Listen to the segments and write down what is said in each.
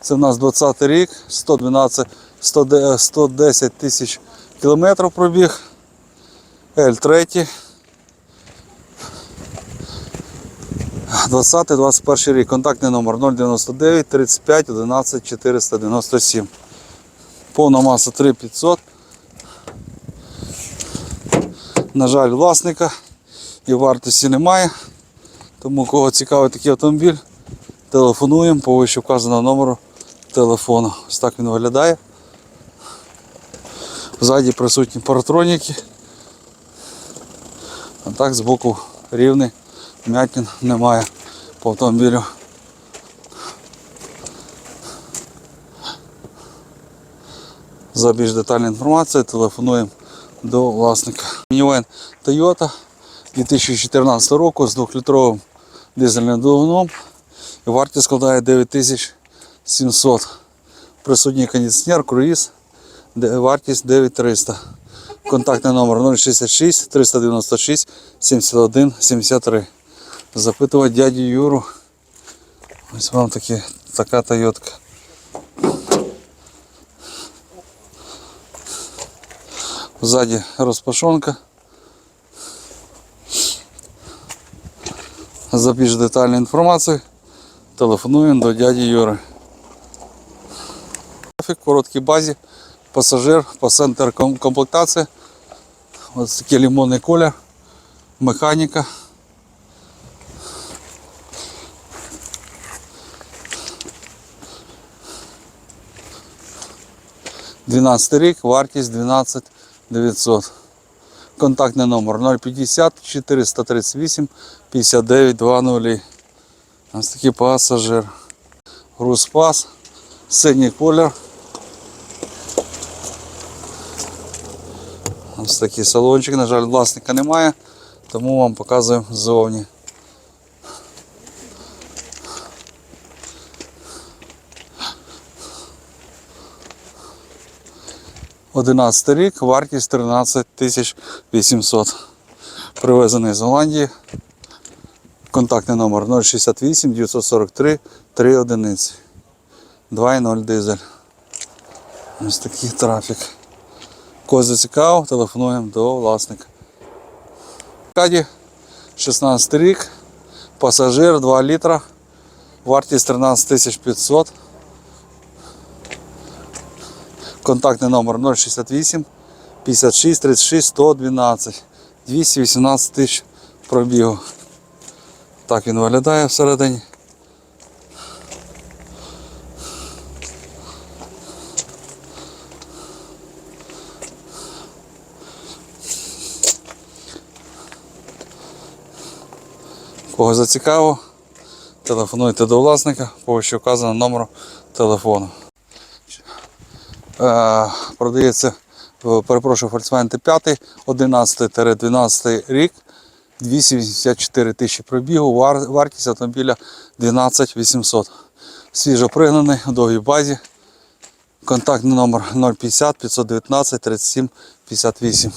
Це в нас 20 рік, 112, 100 110 тисяч кілометрів пробіг. L3. 20-21 рік. Контактний номер 099 35 11 497. Повна маса 3500. На жаль, власника і вартості немає. Тому кого цікавий такий автомобіль, телефонуємо по вище вказаного номеру телефону. Ось так він виглядає. Ззаді присутні паратроніки. А так збоку рівний, м'ятін немає по автомобілю. За більш детальну інформацію телефонуємо до власника. Мінівен Toyota 2014 року з 2-літровим дизельним двигуном. Вартість складає 9700. Присутній кондиціонер, круїз, вартість 9300. Контактний номер 066 396 71 73. Запитувати дядю Юру. Ось вам такі, така Тойотка. Ззаді розпашонка. За детальну інформацію телефонуємо до дяді Юри. Трафік, короткій базі, пасажир, по комплектації. Ось такий лимонний колір, механіка. Дванадцятий рік, вартість 12 900. Контактний номер 050 438 59 20. Ось такий пасажир. Грузпас, синій колір. Ось такий салончик, на жаль, власника немає, тому вам показуємо ззовні. Одинадцятий рік, вартість 13 800. Привезений з Голландії. Контактний номер 068 943 3 одиниці. 2.0 дизель. Ось такий трафік. Кого зацікавив, телефонуємо до власника. Каді 16 рік, пасажир 2 літра, вартість 13 500. Контактний номер 068 56 36 112 218 тисяч пробігу. Так він виглядає всередині. Кого зацікаво, телефонуйте до власника, по вище вказаному номеру телефону. Е, продається, е, перепрошую, Volkswagen T5, 11-12 рік, 284 тисячі пробігу, вар- вартість автомобіля 12 800. Свіжо пригнаний у довгій базі. Контактний номер 050 519 37 58.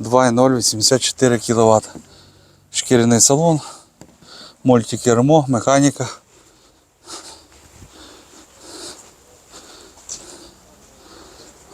2,0 84 кВт. Шкіряний салон, мультикермо, механіка.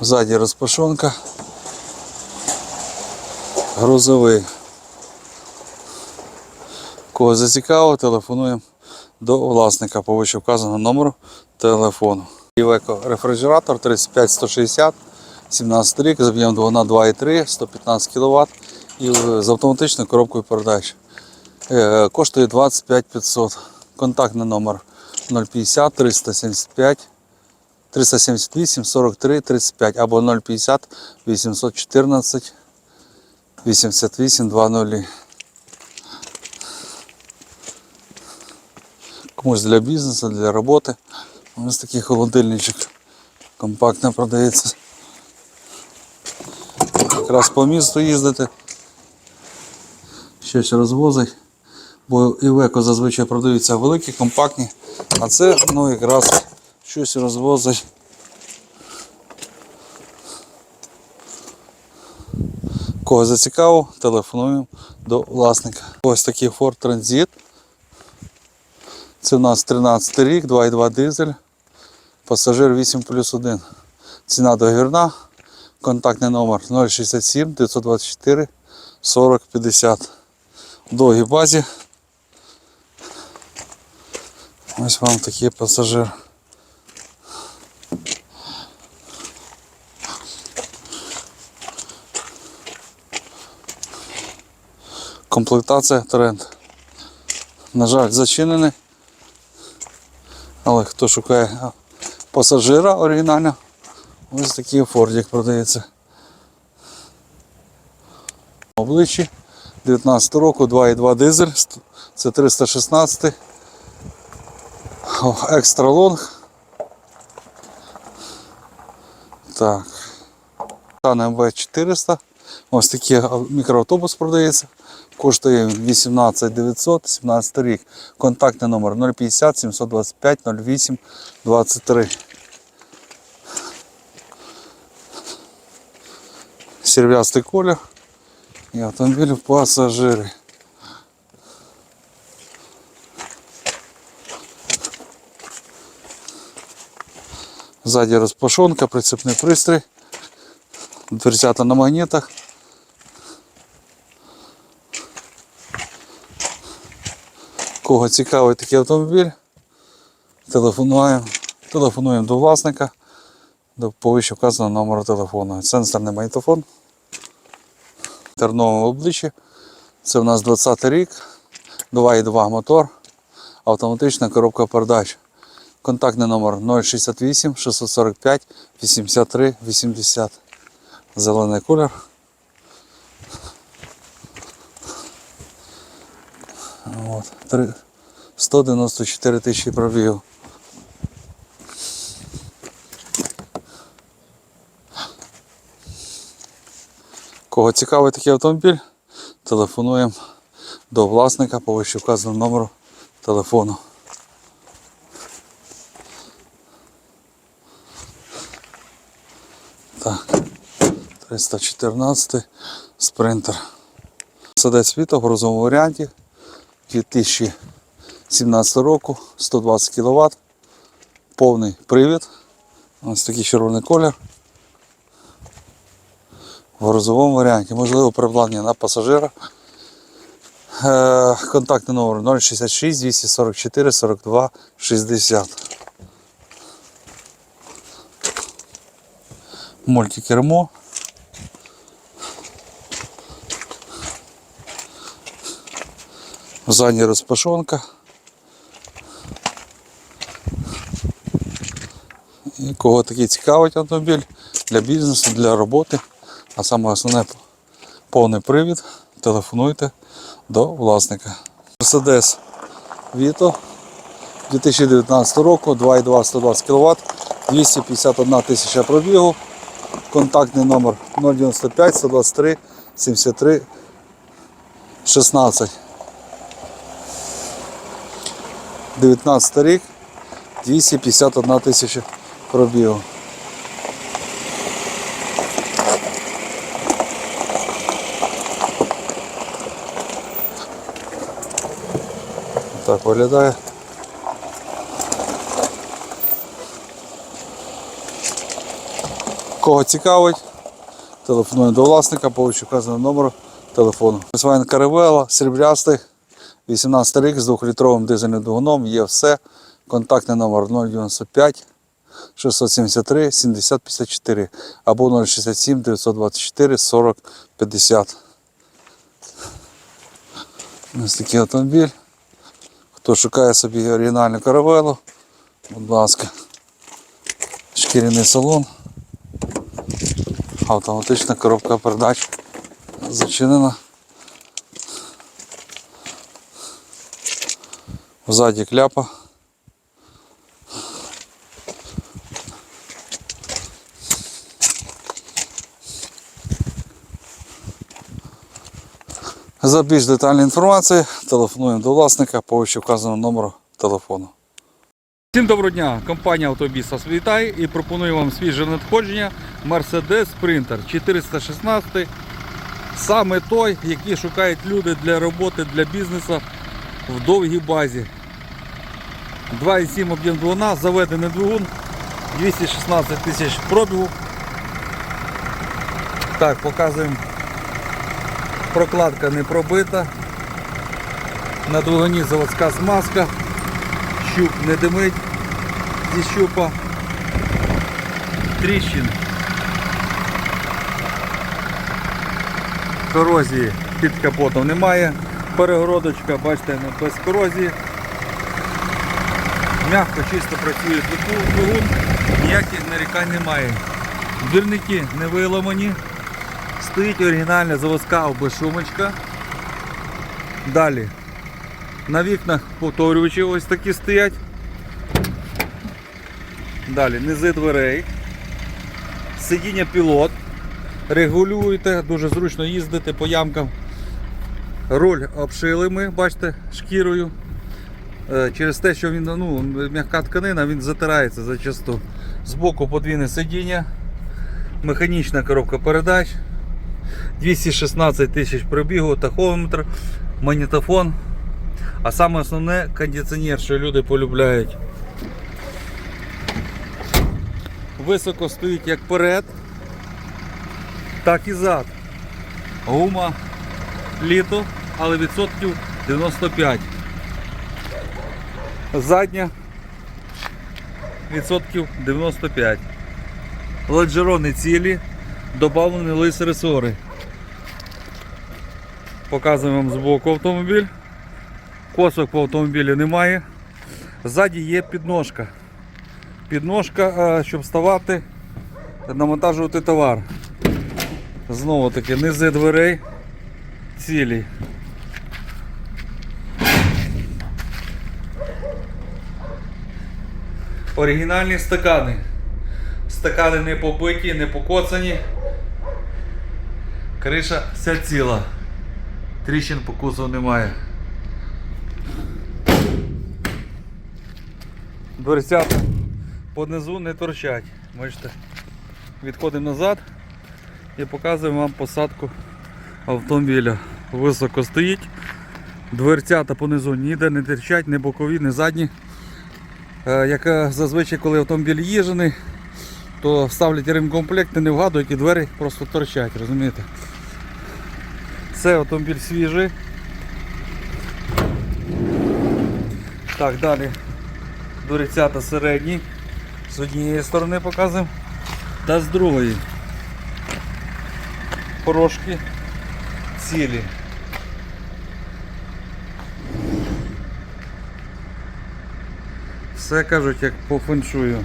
Ззаді розпашонка. Грузовий. Кого зацікавило, телефонуємо до власника по вище вказаному номеру телефону. Івеко рефрижератор 35160, 17 рік, з об'ємом двигуна 2,3, 115 кВт і з автоматичною коробкою передач. Е, Коштує 25 500. Контактний номер 050 375 378 43 35 або 050 814 88 20. Комусь для бізнесу, для роботи. Ось такий холодильничок компактно продається. Якраз по місту їздити. Щось розвозить. Бо Івеко зазвичай продаються великі, компактні, а це ну, якраз щось розвозить. Кого зацікавив, телефонуємо до власника. Ось такий Ford Transit. Це у нас 13 рік, 2,2 дизель. Пасажир 8 плюс 1. Ціна договірна. Контактний номер 067 924 40 50. В довгій базі. Ось вам такий пасажир. Комплектація тренд. На жаль, зачинений. Але хто шукає пасажира оригінально, ось такий фордик продається. Обличчі 19 року, 2,2 дизель, це 316. О, Екстра лонг. Так. МВ 400. Ось такий а, мікроавтобус продається. Коштує 18 900, 17 рік. Контактний номер 050 725 08 23. Серв'ястий колір і автомобіль в пасажирі. Ззаді розпашонка, прицепний пристрій, дверцята на магнітах. Кого цікавий такий автомобіль, телефонуємо, телефонуємо до власника, до повище вказаного номеру телефону. Сенсорний магнітофон. В терновому обличчі. Це у нас 20 рік, 2,2 мотор, автоматична коробка передач. Контактний номер 068 645 83 80. Зелений колір. От, три- 194 тисячі пробігів. Кого цікавий такий автомобіль, телефонуємо до власника по вище вказаному номеру телефону. Так, 314 спринтер. Садець світа в грузовому варіанті 2017 року, 120 кВт, повний привід. Ось такий червоний колір. В грузовому варіанті, можливо, переобладнання на пасажира. Е, Контактний номер 066 244 42 60. Мультикермо. Ззаді розпашонка. І кого такий цікавить автомобіль для бізнесу, для роботи, а саме основне повний привід, телефонуйте до власника. Mercedes Vito 2019 року, 2,2 120 кВт, 251 тисяча пробігу, контактний номер 095 123 73 16. 19 рік, 251 тисяча пробігу. Так виглядає. Кого цікавить, телефонуємо до власника по вказаному номеру телефону. Свайн Каревела, сріблястий, 18 рік з 2-літровим дизельним двигуном, є все. Контактний номер 095 673 7054 або 067 924 40 50. Ось такий автомобіль. Хто шукає собі оригінальну каравелу, будь ласка, шкіряний салон, автоматична коробка передач зачинена. Ззаді кляпа. За більш детальною інформацією телефонуємо до власника по вказаному номеру телефону. Всім доброго дня! Компанія Автобіс вас вітає і пропонує вам свіже надходження Mercedes Sprinter 416. Саме той, який шукають люди для роботи, для бізнесу в довгій базі. 2,7 об'єм двигуна, заведений двигун, 216 тисяч пробігу. Так, показуємо. Прокладка не пробита. На двигуні заводська смазка. Щуп не димить зі щупа. Тріщин. Корозії під капотом немає. Перегородочка, бачите, без корозії. Мягко, чисто працює двигун, ніяких нарікань немає. Двірники не виламані. Стоїть оригінальна заводська обешумочка. Далі. На вікнах повторювачі ось такі стоять. Далі низи дверей. Сидіння пілот. Регулюєте, дуже зручно їздити по ямкам. Руль обшили ми, бачите, шкірою. Е, Через те, що він ну, м'яка тканина, він затирається зачасту. Збоку подвійне сидіння, механічна коробка передач, 216 тисяч пробігу, тахометр, магнітофон. А саме основне кондиціонер, що люди полюбляють. Високо стоїть як перед, так і зад. Гума літо, але відсотків 95. Задня відсотків 95. Леджерони цілі, додавлені лис ресори. Показуємо вам збоку автомобіль. Косок по автомобілю немає. Ззаді є підножка. Підножка, е, щоб вставати, навантажувати товар. Знову таки низи дверей цілі. Оригінальні стакани. Стакани не побиті, не покоцані. Криша вся ціла. Тріщин покусу немає. Дверцята понизу не торчать. Бачите, відходимо назад і показуємо вам посадку автомобіля. Високо стоїть. Дверцята понизу ніде не торчать, ні бокові, ні задні. Е, Як зазвичай, коли автомобіль їжений, то ставлять ремкомплект не вгадують і двері просто торчать, розумієте? Це автомобіль свіжий. Так, далі. Дверцята середні. З однієї сторони показуємо. Та з другої. Порошки цілі. Все кажуть, як по феншую.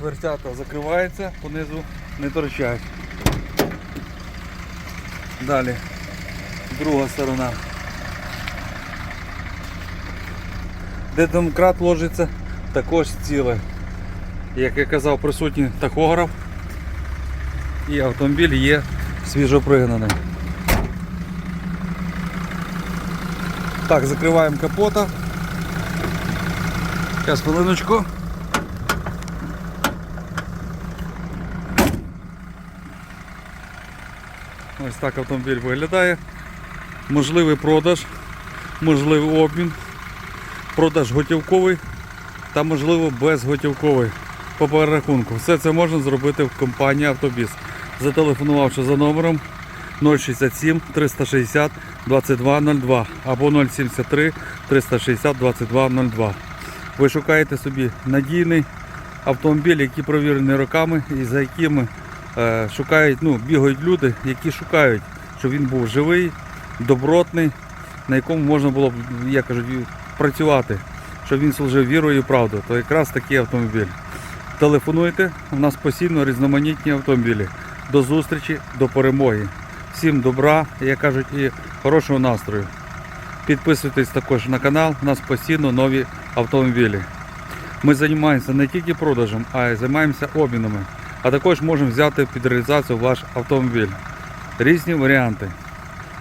Дверцята закриваються, понизу не торчать. Далі. Друга сторона. Де домкрат ложиться, також ціле. Як я казав, присутній тахограф і автомобіль є свіжопригнаний. Так, закриваємо капота. Зараз хвилиночку. Ось так автомобіль виглядає. Можливий продаж, можливий обмін, продаж готівковий та можливо безготівковий по перерахунку. Все це можна зробити в компанії Автобіс, зателефонувавши за номером 067 360 2202 або 073 360 2202. Ви шукаєте собі надійний автомобіль, який провірений роками і за якими е, шукають, ну, бігають люди, які шукають, щоб він був живий, добротний, на якому можна було б, як кажуть, працювати, щоб він служив вірою і правдою. То якраз такий автомобіль. Телефонуйте, у нас постійно різноманітні автомобілі. До зустрічі, до перемоги. Всім добра, як кажуть, і хорошого настрою. Підписуйтесь також на канал, у нас постійно нові автомобілі. Ми займаємося не тільки продажем, а й займаємося обмінами. А також можемо взяти під реалізацію ваш автомобіль. Різні варіанти.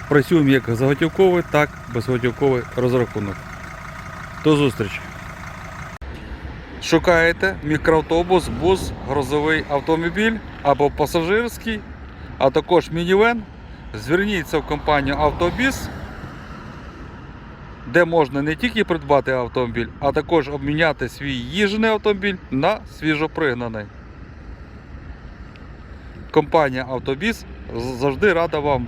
Працюємо як заготівковий, так і безготівковий розрахунок. До зустрічі! Шукаєте мікроавтобус, бус, грузовий автомобіль або пасажирський, а також мінівен. Зверніться в компанію Автобіс де можна не тільки придбати автомобіль, а також обміняти свій їжений автомобіль на свіжопригнаний. Компанія Автобіс завжди рада вам